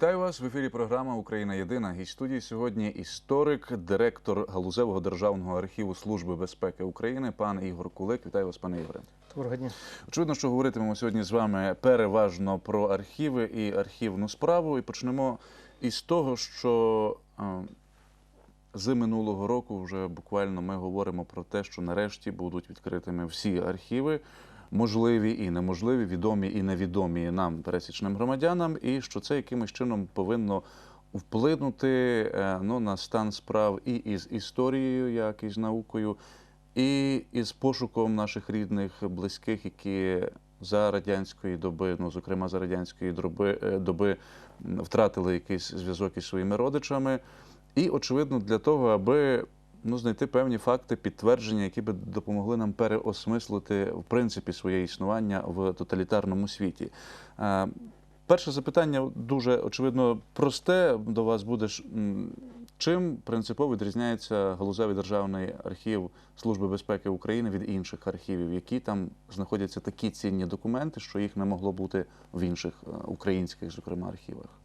Вітаю вас в ефірі. Програма Україна Єдина. Гість студії сьогодні історик, директор галузевого державного архіву Служби безпеки України, пан Ігор Кулик. Вітаю вас, пане Ігоре. Доброго дня. Очевидно, що говоритимемо сьогодні з вами переважно про архіви і архівну справу. І почнемо із того, що е, з минулого року вже буквально ми говоримо про те, що нарешті будуть відкритими всі архіви. Можливі і неможливі, відомі і невідомі нам, пересічним громадянам, і що це якимось чином повинно вплинути е, ну, на стан справ і із історією, як з наукою, і із пошуком наших рідних, близьких, які за радянської доби, ну зокрема за радянської доби, е, доби втратили якийсь зв'язок із своїми родичами. І, очевидно, для того, аби ну, знайти певні факти підтвердження, які би допомогли нам переосмислити в принципі своє існування в тоталітарному світі. Е, Перше запитання дуже очевидно просте до вас буде. Чим принципово відрізняється галузевий державний архів Служби безпеки України від інших архівів, які там знаходяться такі цінні документи, що їх не могло бути в інших е, українських, зокрема, архівах?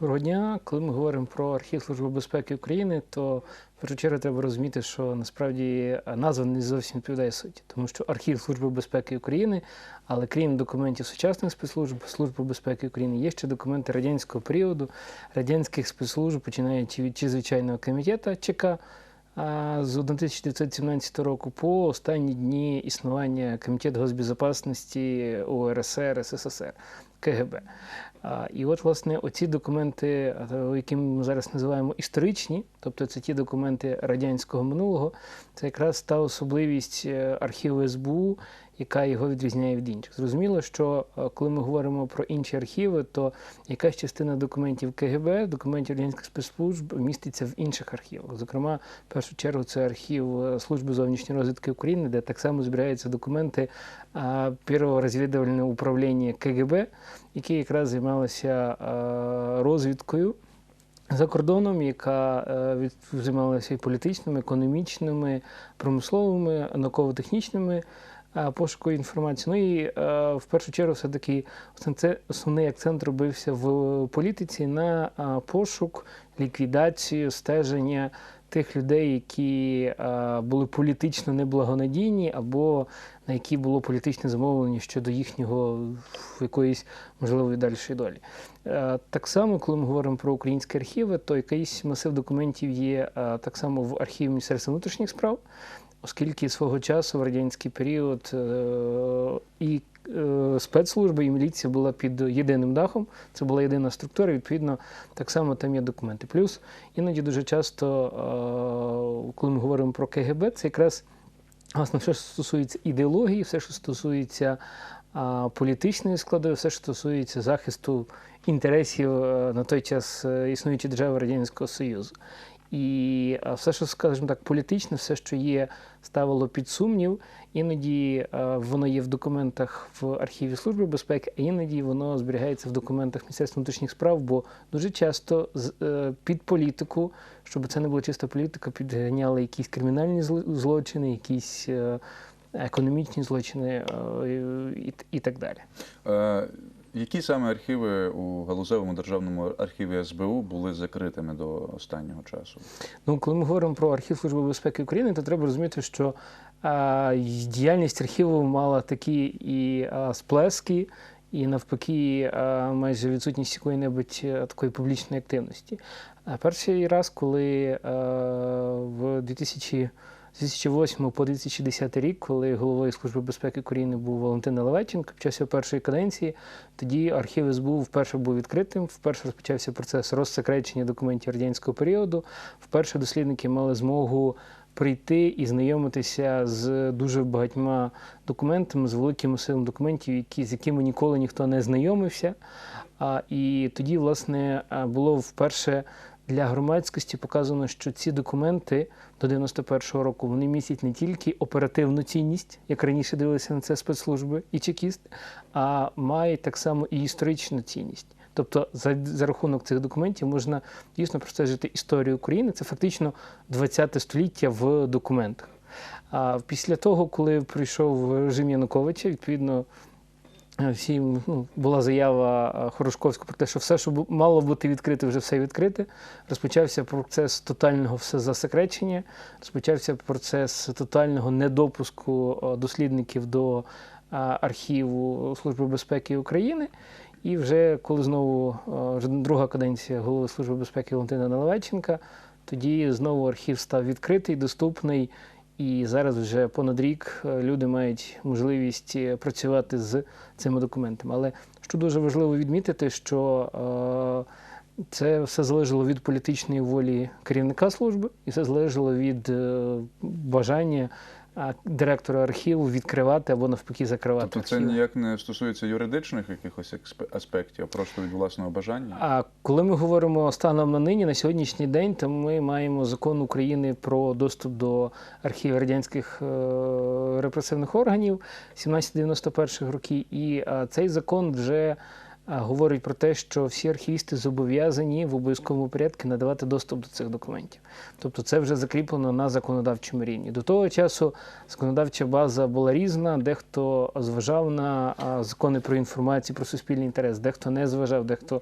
Доброго дня. Коли ми говоримо про архів Служби безпеки України, то в першу чергу треба розуміти, що насправді назва не зовсім відповідає суті, тому що архів Служби безпеки України, але крім документів сучасних спецслужб Служби безпеки України, є ще документи радянського періоду, радянських спецслужб, починаючи від чрезвичайного комітету ЧК. а, З 1917 року по останні дні існування Комітету госбезопасності УРСР, СССР, КГБ. І от, власне, оці документи, які ми зараз називаємо історичні, тобто це ті документи радянського минулого, це якраз та особливість е, архіву СБУ, яка його відрізняє від інших. Зрозуміло, що е, коли ми говоримо про інші архіви, то якась частина документів КГБ, документів радянських спецслужб міститься в інших архівах. Зокрема, в першу чергу це архів е, Служби зовнішньої розвідки України, де так само збираються документи а, Первого розвідувального управління КГБ, яке якраз займалося розвідкою. За кордоном, яка е, займалася і політичними, економічними, промисловими, науково-технічними е, пошуку інформації. Ну і е, в першу чергу, все-таки основний акцент робився в політиці на е, пошук, ліквідацію, стеження тих людей, які е, були політично неблагонадійні, або на які було політичне замовлення щодо їхнього якоїсь можливої дальшої долі. Е, Так само, коли ми говоримо про українські архіви, то якийсь масив документів є е, так само в архіві Міністерства внутрішніх справ, оскільки свого часу в радянський період е, і спецслужби, і міліція була під єдиним дахом, це була єдина структура, відповідно, так само там є документи. Плюс іноді дуже часто, коли ми говоримо про КГБ, це якраз власне все, що стосується ідеології, все, що стосується а, політичної складової, все, що стосується захисту інтересів а, на той час е, існуючої держави Радянського Союзу. І все, що, скажімо так, політичне, все, що є, ставило під сумнів, іноді е, воно є в документах в архіві Служби безпеки, а іноді воно зберігається в документах Міністерства внутрішніх справ, бо дуже часто е, під політику, щоб це не була чиста політика, підганяли якісь кримінальні злочини, якісь е, економічні злочини е, і, і так далі. Е, Які саме архіви у галузевому державному архіві СБУ були закритими до останнього часу? Ну, коли ми говоримо про архів Служби безпеки України, то треба розуміти, що а, діяльність архіву мала такі і а, сплески, і навпаки, а, майже відсутність якої-небудь е, такої публічної активності. А перший раз, коли в 2000 з 2008 по 2010 рік, коли головою Служби безпеки України був Валентин Наливайченко, під час його першої каденції, тоді архів СБУ вперше був відкритим, вперше розпочався процес розсекречення документів радянського періоду. Вперше дослідники мали змогу прийти і знайомитися з дуже багатьма документами, з великим масивом документів, які, з якими ніколи ніхто не знайомився. А, і тоді, власне, було вперше для громадськості показано, що ці документи до 91-го року вони містять не тільки оперативну цінність, як раніше дивилися на це спецслужби і чекісти, а мають так само і історичну цінність. Тобто за, за рахунок цих документів можна дійсно простежити історію України. Це фактично 20 століття в документах. А після того, коли прийшов режим Януковича, відповідно е, всі ну, була заява е, Хорошковського про те, що все, що мало бути відкрите, вже все відкрите. Розпочався процес тотального всезасекречення, розпочався процес тотального недопуску е, дослідників до архіву Служби безпеки України. І вже коли знову вже друга каденція голови Служби безпеки Валентина Наливайченка, тоді знову архів став відкритий, доступний. І зараз вже понад рік е, люди мають можливість е, працювати з цими документами. Але що дуже важливо відмітити, що е, це все залежало від політичної волі керівника служби, і все залежало від бажання директора архіву відкривати або навпаки закривати. Тобто це архіви. ніяк не стосується юридичних якихось аспектів, а просто від власного бажання. А коли ми говоримо станом на нині, на сьогоднішній день, то ми маємо закон України про доступ до архівів радянських е, репресивних органів 1791 років. І цей закон вже говорить про те, що всі архівісти зобов'язані в обов'язковому порядку надавати доступ до цих документів. Тобто це вже закріплено на законодавчому рівні. До того часу законодавча база була різна, дехто зважав на закони про інформацію, про суспільний інтерес, дехто не зважав, дехто.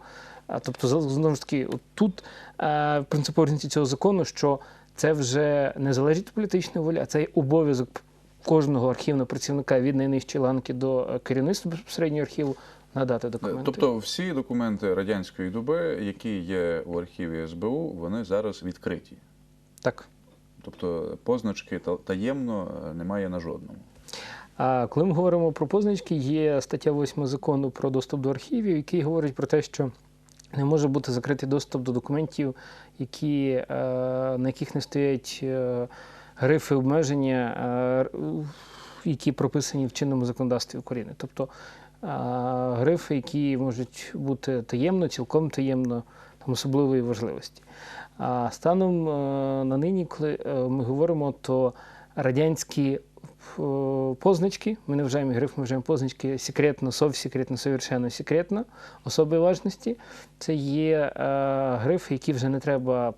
Тобто, знову ж таки, тут принципова цього закону, що це вже не залежить політичної волі, а це обов'язок кожного архівного працівника від найнижчої ланки до е, керівництва безпосереднього архіву надати документи. Тобто всі документи радянської доби, які є у архіві СБУ, вони зараз відкриті. так. Тобто позначки таємно е, немає на жодному. А коли ми говоримо про позначки, є стаття 8 закону про доступ до архівів, який говорить про те, що не може бути закритий доступ до документів, які, е, на яких не стоять е, грифи обмеження, е, які прописані в чинному законодавстві України. Тобто е, грифи, які можуть бути таємно, цілком таємно, там особливої важливості. А станом е, на нині, коли е, ми говоримо, то радянські е, позначки, ми не вважаємо гриф, ми вважаємо позначки секретно, совсекретно, совершенно секретно, особої важності. Це є грифи, які вже не треба,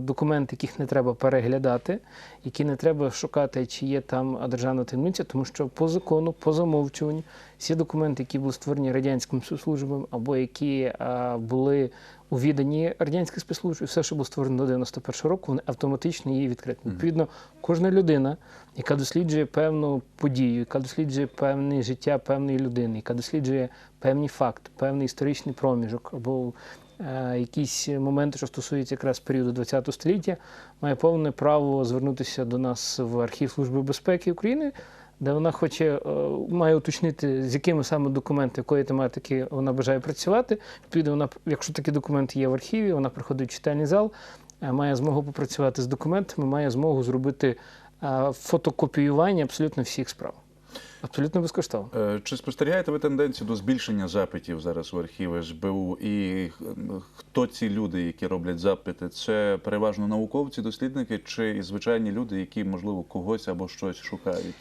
документи, яких не треба переглядати, які не треба шукати, чи є там державна таємниця, тому що по закону, по замовчуванню, всі документи, які були створені радянським спецслужбами або які е, були у віданні радянських спецслужб, і все, що було створено до 91 року, вони автоматично є відкритими. Відповідно, кожна людина, яка досліджує певну подію, яка досліджує певне життя певної людини, яка досліджує певні факти, певний історичний проміжок або якісь моменти, що стосуються якраз періоду ХХ століття, має повне право звернутися до нас в архів Служби безпеки України. Де вона хоче е, має уточнити, з якими саме документами, якої тематики вона бажає працювати. Відповідно, вона, якщо такі документи є в архіві, вона приходить в читальний зал, е, має змогу попрацювати з документами, має змогу зробити е, фотокопіювання абсолютно всіх справ. Абсолютно безкоштовно. Е, Чи спостерігаєте ви тенденцію до збільшення запитів зараз у архіви СБУ? І хто ці люди, які роблять запити? Це переважно науковці, дослідники, чи звичайні люди, які, можливо, когось або щось шукають?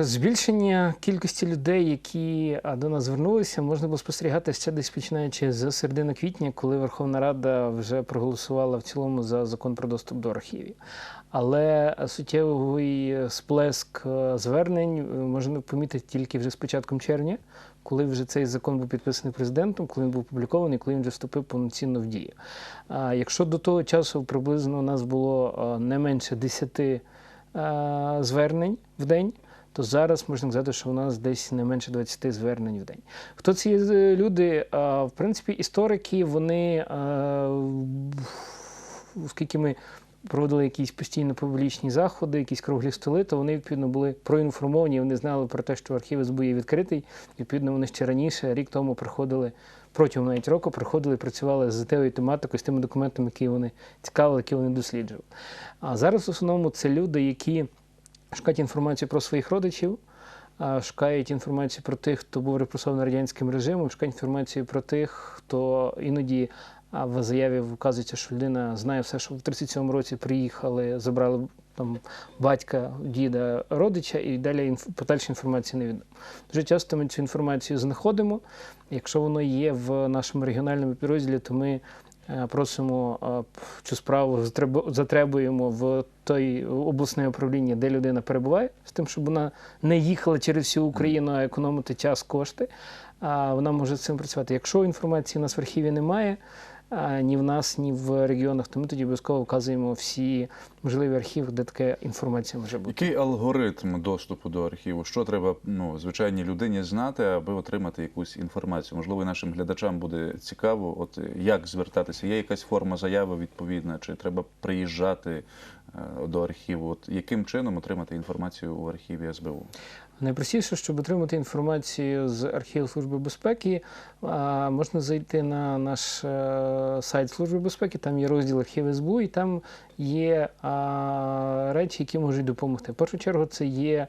Збільшення кількості людей, які до нас звернулися, можна було спостерігати ще десь починаючи з середини квітня, коли Верховна Рада вже проголосувала в цілому за закон про доступ до архівів. Але суттєвий сплеск е, звернень е, можна помітити тільки вже з початком червня, коли вже цей закон був підписаний президентом, коли він був опублікований, коли він вже вступив повноцінно в дію. А Якщо до того часу приблизно у нас було не менше 10 е, звернень в день, то зараз можна сказати, що у нас десь не менше 20 звернень в день. Хто ці е, люди? В принципі, історики, вони, оскільки ми проводили якісь постійно публічні заходи, якісь круглі столи, то вони відповідно були проінформовані, вони знали про те, що архів СБУ є відкритий. Відповідно, вони ще раніше, рік тому, приходили. Протягом навіть року приходили, працювали з тією тематикою, з тими документами, які вони цікавили, які вони досліджували. А зараз в основному це люди, які шукають інформацію про своїх родичів, шукають інформацію про тих, хто був репресований радянським режимом, шукають інформацію про тих, хто іноді а, в заяві вказується, що людина знає все, що в 37-му році приїхали, забрали там батька, діда, родича, і далі інф... подальшої інформації не відомо. Дуже часто ми цю інформацію знаходимо. Якщо воно є в нашому регіональному підрозділі, то ми е, просимо е, цю справу затребу- затребуємо в той обласне управління, де людина перебуває, з тим, щоб вона не їхала через всю Україну, а економити час, кошти. А вона може з цим працювати. Якщо інформації у нас в архіві немає, ні в нас, ні в регіонах, то ми тоді обов'язково вказуємо всі можливі архіви, де така інформація може бути. Який алгоритм доступу до архіву? Що треба ну, звичайній людині знати, аби отримати якусь інформацію? Можливо, нашим глядачам буде цікаво, от як звертатися? Є якась форма заяви відповідна, чи треба приїжджати е, до архіву? От яким чином отримати інформацію у архіві СБУ? Найпростіше, щоб отримати інформацію з архіву Служби безпеки, можна зайти на наш е, сайт Служби безпеки, там є розділ архів СБУ, і там є речі, які можуть допомогти. В першу чергу, це є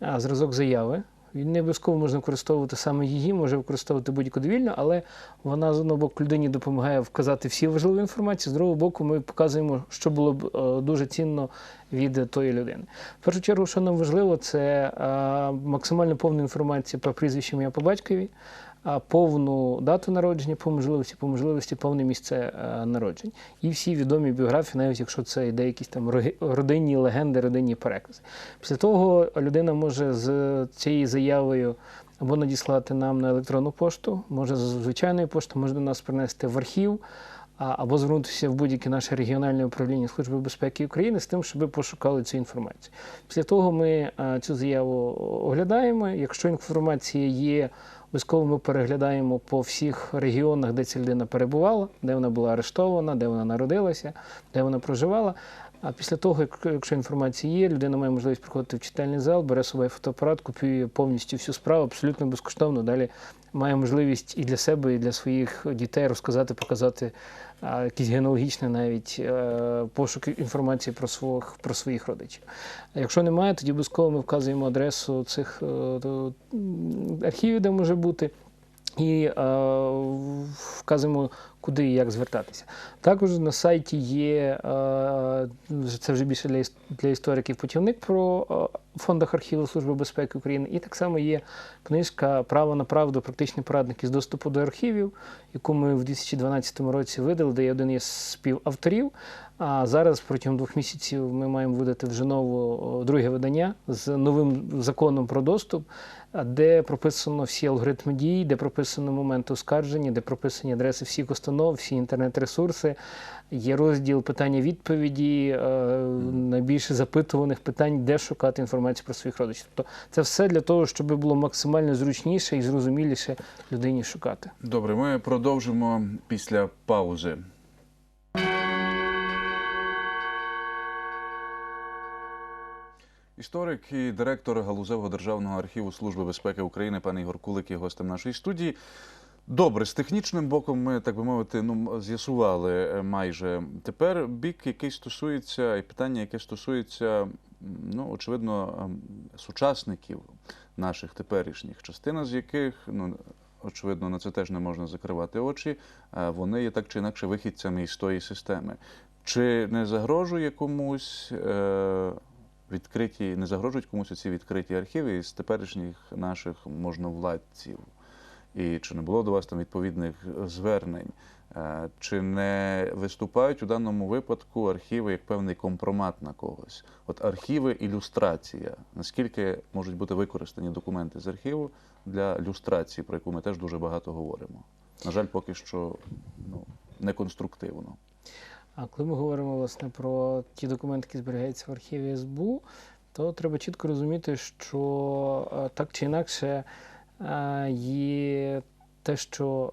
зразок заяви. Не обов'язково можна використовувати саме її, може використовувати будь-яку довільно, але вона з одного боку людині допомагає вказати всі важливі інформації, з другого боку, ми показуємо, що було б е, дуже цінно від тої людини. В першу чергу, що нам важливо, це е, максимально повна інформація про прізвище ім'я по батькові, повну дату народження, по можливості, по можливості повне місце народжень. народження. І всі відомі біографії, навіть якщо це йде якісь там родинні легенди, родинні перекази. Після того людина може з цією заявою або надіслати нам на електронну пошту, може за звичайною поштою, може до нас принести в архів. Або звернутися в будь-яке наше регіональне управління Служби безпеки України з тим, щоб пошукали цю інформацію. Після того ми цю заяву оглядаємо. Якщо інформація є, обов'язково ми переглядаємо по всіх регіонах, де ця людина перебувала, де вона була арештована, де вона народилася, де вона проживала. А після того, як- якщо інформація є, людина має можливість приходити в читальний зал, бере з собою фотоапарат, копіює повністю всю справу абсолютно безкоштовно. Далі має можливість і для себе, і для своїх дітей розказати, показати якісь генеалогічні навіть е, пошуки інформації про своїх, про своїх родичів. Якщо немає, тоді обов'язково ми вказуємо адресу цих е, архівів, де може бути. І е, вказуємо, куди і як звертатися. Також на сайті є е, це вже більше для, для істориків путівник про е, фондах архіву Служби безпеки України. І так само є книжка Право на правду, практичний порадник із доступу до архівів, яку ми в 2012 році видали, де я один із співавторів. А зараз протягом двох місяців ми маємо видати вже нову друге видання з новим законом про доступ, де прописано всі алгоритми дій, де прописано моменти оскарження, де прописані адреси всіх установ, всі інтернет-ресурси. Є розділ питання-відповіді, е, найбільше запитуваних питань, де шукати інформацію про своїх родичів. Тобто це все для того, щоб було максимально зручніше і зрозуміліше людині шукати. Добре, ми продовжимо після паузи. Історик і директор Галузевого державного архіву Служби безпеки України пан Ігор Кулик є гостем нашої студії. Добре, з технічним боком ми, так би мовити, ну, з'ясували е, майже. Тепер бік, який стосується, і питання, яке стосується, ну, очевидно, ем, сучасників наших теперішніх, частина з яких, ну, очевидно, на це теж не можна закривати очі, вони є так чи інакше вихідцями із тої системи. Чи не загрожує комусь е, відкриті, не загрожують комусь ці відкриті архіви із теперішніх наших можновладців? І чи не було до вас там відповідних звернень? Е, Чи не виступають у даному випадку архіви як певний компромат на когось? От архіви ілюстрація. Наскільки можуть бути використані документи з архіву для люстрації, про яку ми теж дуже багато говоримо? На жаль, поки що ну, не конструктивно. А коли ми говоримо власне про ті документи, які зберігаються в архіві СБУ, то треба чітко розуміти, що е, так чи інакше е, є те, що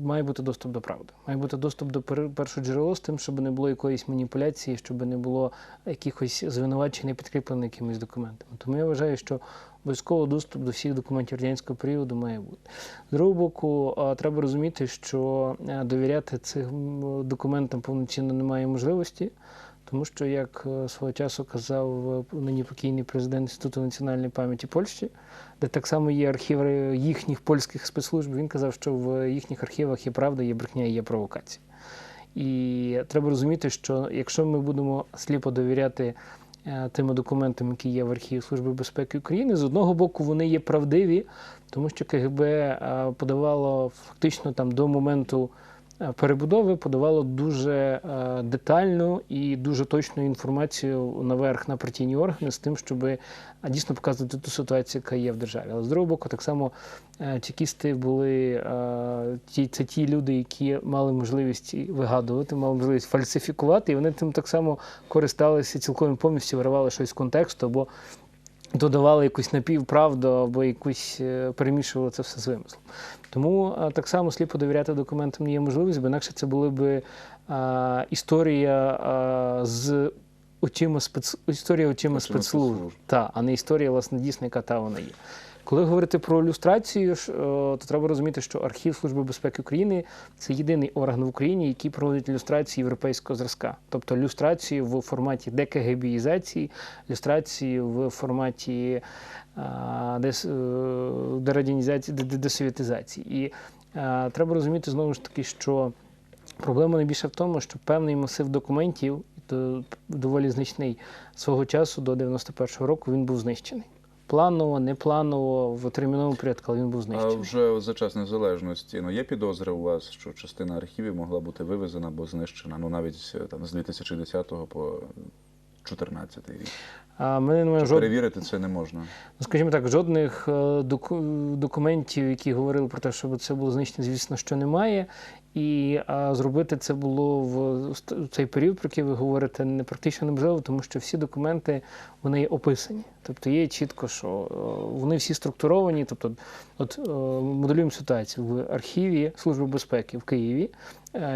е, має бути доступ до правди. Має бути доступ до пер- першого джерела з тим, щоб не було якоїсь маніпуляції, щоб не було якихось звинувачень, не підкріплених якимись документами. Тому я вважаю, що обов'язково доступ до всіх документів радянського періоду має бути. З другого боку, а, треба розуміти, що е, довіряти цим документам повноцінно немає можливості, тому що, як е, свого часу казав е, нині покійний президент Інституту національної пам'яті Польщі, де так само є архіви їхніх польських спецслужб, він казав, що в їхніх архівах є правда, є брехня і є провокація. І треба розуміти, що якщо ми будемо сліпо довіряти е, тими документами, які є в архіві Служби безпеки України, з одного боку вони є правдиві, тому що КГБ подавало фактично там до моменту перебудови подавало дуже е, детальну і дуже точну інформацію наверх на партійні органи з тим, щоб дійсно показувати ту ситуацію, яка є в державі. Але з другого боку, так само е, чекісти були е, ті, це ті люди, які мали можливість вигадувати, мали можливість фальсифікувати, і вони тим так само користалися цілком повністю виривали щось з контексту або додавали якусь напівправду або якусь е, перемішували це все з вимислом. Тому е, так само сліпо довіряти документам не є можливість, бо інакше це була би е, історія з очима спец... історія очима спецслужб. та, а не історія, власне, дійсна, яка та вона є. Коли говорити про люстрацію, е, то треба розуміти, що Архів Служби безпеки України це єдиний орган в Україні, який проводить люстрацію європейського зразка, тобто люстрацію в форматі декагебіїзації, люстрацію в форматі дес, е, дерадянізації, де- де- десовітизації. І е, треба розуміти знову ж таки, що проблема найбільша в тому, що певний масив документів, до- доволі значний свого часу до 91-го року, він був знищений. Планово, непланово, в терміновому порядку, але він був знищений. А вже за час незалежності ну є підозри у вас, що частина архівів могла бути вивезена або знищена, ну навіть е, там з 2010 по 2014 рік. А ми не маємо жодного. Перевірити це не можна. Ну, скажімо так, жодних е, доку- документів, які говорили про те, щоб це було знищено, звісно, що немає. І а, зробити це було в цей період, про який ви говорите, не практично неможливо, тому що всі документи вони є описані. Тобто є чітко, що е, вони всі структуровані. Тобто, от е, моделюємо ситуацію в архіві Служби безпеки в Києві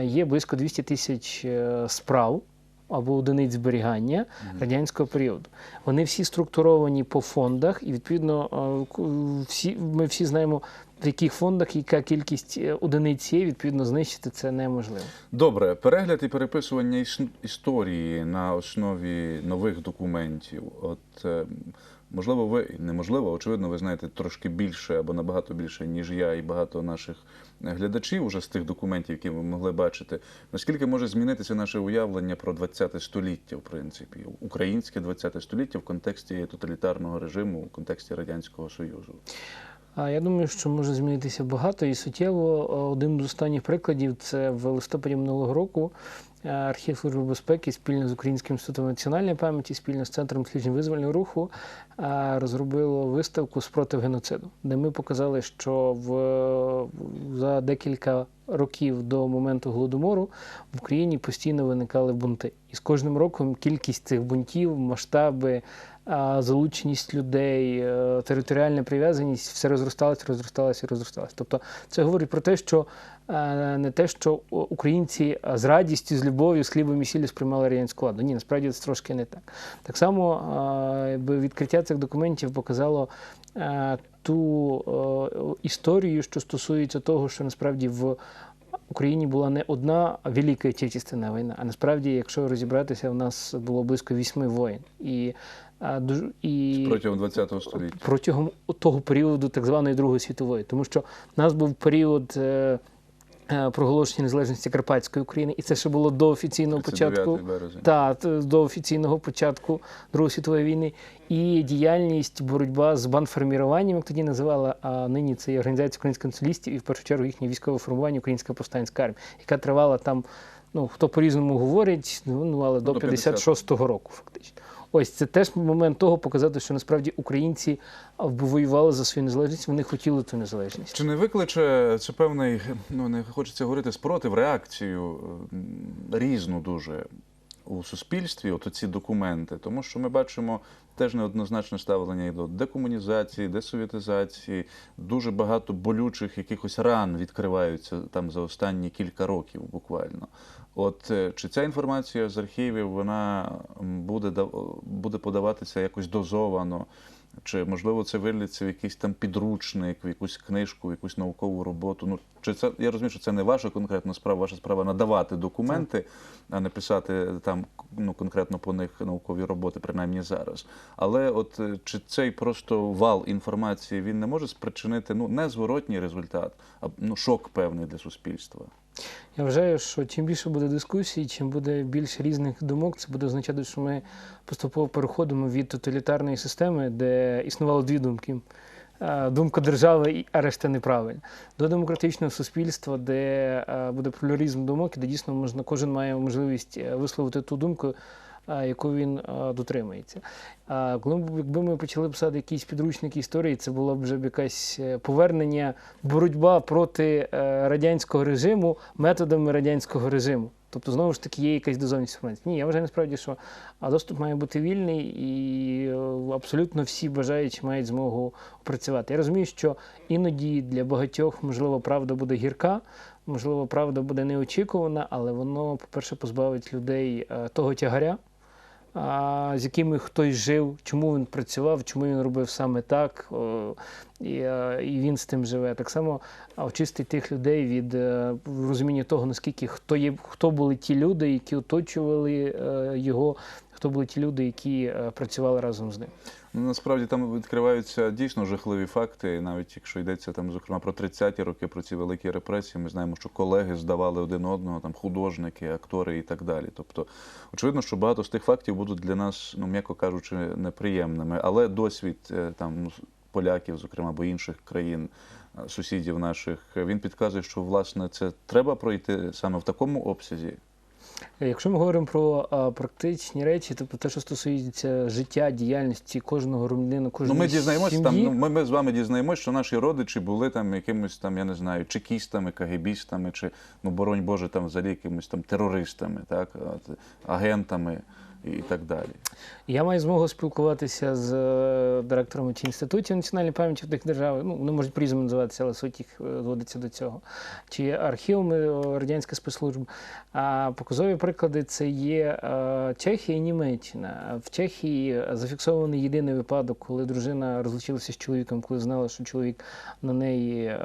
є близько 200 тисяч справ або одиниць зберігання радянського періоду. Вони всі структуровані по фондах, і відповідно е, всі ми всі знаємо, в яких фондах яка кількість е, одиниць є. Відповідно, знищити це неможливо. Добре, перегляд і переписування іс- історії на основі нових документів. От е, можливо, ви неможливо, очевидно, ви знаєте трошки більше або набагато більше, ніж я і багато наших глядачів уже з тих документів, які ви могли бачити. Наскільки може змінитися наше уявлення про 20 століття, в принципі, українське 20 століття в контексті тоталітарного режиму, в контексті радянського союзу? Я думаю, що може змінитися багато і суттєво. Е, Один з останніх прикладів це в листопаді минулого року. Е, Архів Служби безпеки спільно з Українським інститутом національної пам'яті, спільно з центром досліджень визвольного руху е, розробило виставку спротив геноциду, де ми показали, що в за декілька років до моменту голодомору в Україні постійно виникали бунти, і з кожним роком кількість цих бунтів, масштаби залученість людей, е, територіальна прив'язаність все розросталася, розросталася і розросталася. Тобто це говорить про те, що е, не те, що українці е, з радістю, з любов'ю, з хлібом і сіллю сприймали радянську владу. Ні, насправді це трошки не так. Так само відкриття цих документів показало ту е, історію, що стосується того, що насправді в Україні була не одна велика Отечественна війна, а насправді, якщо розібратися, в нас було близько вісьми воїн. І, і Протягом ХХ століття. протягом того періоду так званої Другої світової, тому що в нас був період. Е, Проголошення незалежності Карпатської України, і це ще було до офіційного 39 початку. та до офіційного початку Другої світової війни, і діяльність, боротьба з бандформіруванням, як тоді називали, а нині це є організація українських націоналістів і в першу чергу їхнє військове формування Українська повстанська армія, яка тривала там, ну хто по-різному говорить, ну ну, але до до 56-го року, фактично. Ось це теж момент того показати, що насправді українці воювали за свою незалежність, вони хотіли ту незалежність. Чи не викличе це певний, ну не хочеться говорити спротив, реакцію різну дуже у суспільстві, от ці документи, тому що ми бачимо теж неоднозначне ставлення і до декомунізації, десовітизації, дуже багато болючих якихось ран відкриваються там за останні кілька років буквально. От е, чи ця інформація з архівів вона буде буде подаватися якось дозовано? Чи можливо це виліться в якийсь там підручник, в якусь книжку, в якусь наукову роботу? Ну чи це я розумію, що це не ваша конкретна справа, ваша справа надавати документи, а не писати там ну конкретно по них наукові роботи, принаймні зараз. Але от е, чи цей просто вал інформації він не може спричинити ну не зворотній результат, а ну шок певний для суспільства? Я вважаю, що чим більше буде дискусій, чим буде більше різних думок, це буде означати, що ми поступово переходимо від тоталітарної системи, де існувало дві думки. е, думка держави, і- решта неправильна. До демократичного суспільства, де е, буде плюралізм думок, і де дійсно можна, кожен має можливість е, висловити ту думку, яку він е, дотримується. Коли якби ми почали писати якісь підручники історії, це було б вже б якесь е, повернення, боротьба проти е, радянського режиму методами радянського режиму. Тобто, знову ж таки, є якась дозовність інформації. Ні, я вважаю насправді, що доступ має бути вільний і е, абсолютно всі бажаючі мають змогу працювати. Я розумію, що іноді для багатьох, можливо, правда буде гірка, можливо, правда буде неочікувана, але воно, по-перше, позбавить людей е, того тягаря, з якими хтось жив, чому він працював, чому він робив саме так, і, е, він з тим живе. Так само очистить тих людей від е, розуміння того, наскільки хто є, хто були ті люди, які оточували е, його, хто були ті люди, які е, працювали разом з ним. Ну, насправді там відкриваються дійсно жахливі факти, навіть якщо йдеться там, зокрема, про 30-ті роки, про ці великі репресії, ми знаємо, що колеги здавали один одного, там художники, актори і так далі. Тобто, очевидно, що багато з тих фактів будуть для нас, ну м'яко кажучи, неприємними. Але досвід е, там поляків, зокрема, або інших країн. е, Сусідів наших він підказує, що власне це треба пройти саме в такому обсязі. Якщо ми говоримо про а, практичні речі, тобто те, що стосується життя, діяльності кожного громадянина, Ну, ми дізнаємося там. сім'ї, Ну, ми, ми з вами дізнаємося, що наші родичі були там якимось там, я не знаю, чекістами, кагебістами, чи ну боронь Боже, там взагалі якимось там терористами, так, от, агентами і так далі. Я маю змогу спілкуватися з е, директорами чи інститутів національної пам'яті тих держав. Ну, вони можуть по-різному називатися, але суть їх е, зводиться до цього. Чи архівами е, радянська спецслужба. А показові приклади це є Чехія і Німеччина. В Чехії зафіксований єдиний випадок, коли дружина розлучилася з чоловіком, коли знала, що чоловік на неї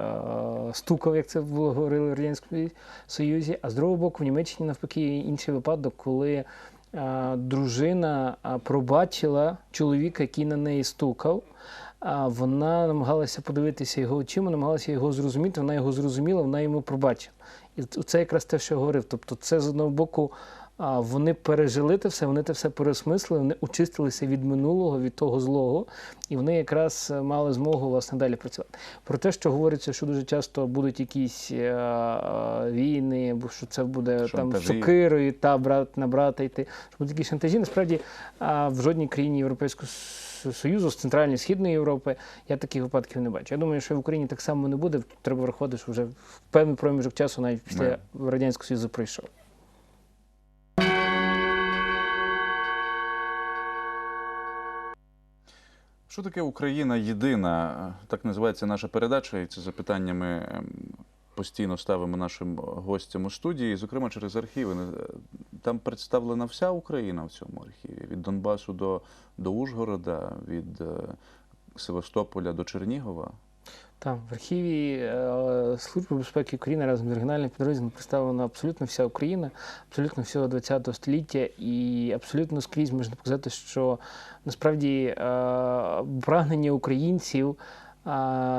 стукав, як це було говорили в радянському Союзі. А з другого боку, в Німеччині навпаки інший випадок, коли дружина пробачила чоловіка, який на неї стукав. Вона намагалася подивитися його очима, намагалася його зрозуміти. Вона його зрозуміла, вона йому пробачила. І це якраз те, що я говорив. Тобто, це з одного боку. А вони пережили те все, вони те все переосмислили, вони очистилися від минулого, від того злого, і вони якраз е, мали змогу власне далі працювати. Про те, що говориться, що дуже часто будуть якісь е, е, війни, або що це буде там Шантажі. сокирою та брат на брата йти. Що будуть якісь шантажі. Насправді а, в жодній країні Європейського Союзу, з центральної східної Європи, я таких випадків не бачу. Я думаю, що в Україні так само не буде. Треба враховувати, що вже в певний проміжок часу, навіть після радянського союзу, пройшов. Що таке Україна єдина? Так називається наша передача, і це запитання ми ем, постійно ставимо нашим гостям у студії, зокрема через архіви. Е, Там представлена вся Україна в цьому архіві: від Донбасу до, до Ужгорода, від е, Севастополя до Чернігова. Там в архіві е, Служби безпеки України разом з регіональним підрозділом представлена абсолютно вся Україна, абсолютно всього ХХ століття, і абсолютно скрізь можна показати, що насправді е, прагнення українців.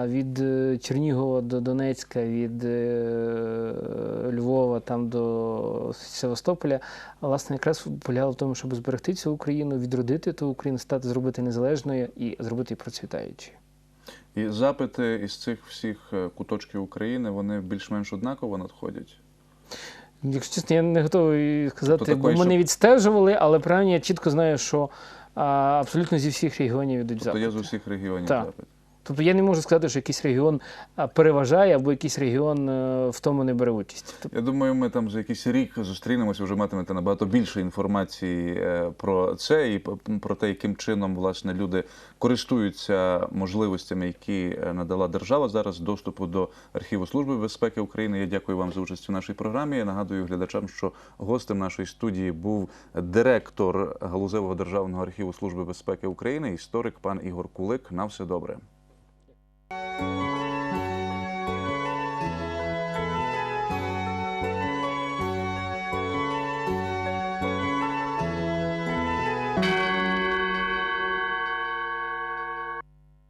Від е, Чернігова до Донецька, від Львова там до Севастополя, власне, якраз полягало в тому, щоб зберегти цю Україну, відродити ту Україну, стати зробити незалежною і зробити її процвітаючою. І запити із цих всіх е, куточків України вони більш-менш однаково надходять. Якщо чесно, я не готовий сказати, Тобто бо такої, ми щоб- не відстежували, але принаймні я чітко знаю, що а, абсолютно зі всіх регіонів йдуть Тобто запити. є з усіх регіонів Так. запит. Тобто я не можу сказати, що якийсь регіон переважає або якийсь регіон е, в тому не бере участь. Тобто, Я думаю, ми там за якийсь рік зустрінемося, вже матимете набагато більше інформації е, про це і про те, яким чином власне люди користуються можливостями, які е, надала держава зараз доступу до архіву Служби безпеки України. Я дякую вам за участь у нашій програмі. Я нагадую глядачам, що гостем нашої студії був директор галузевого державного архіву Служби безпеки України, історик пан Ігор Кулик. На все добре. Thank you.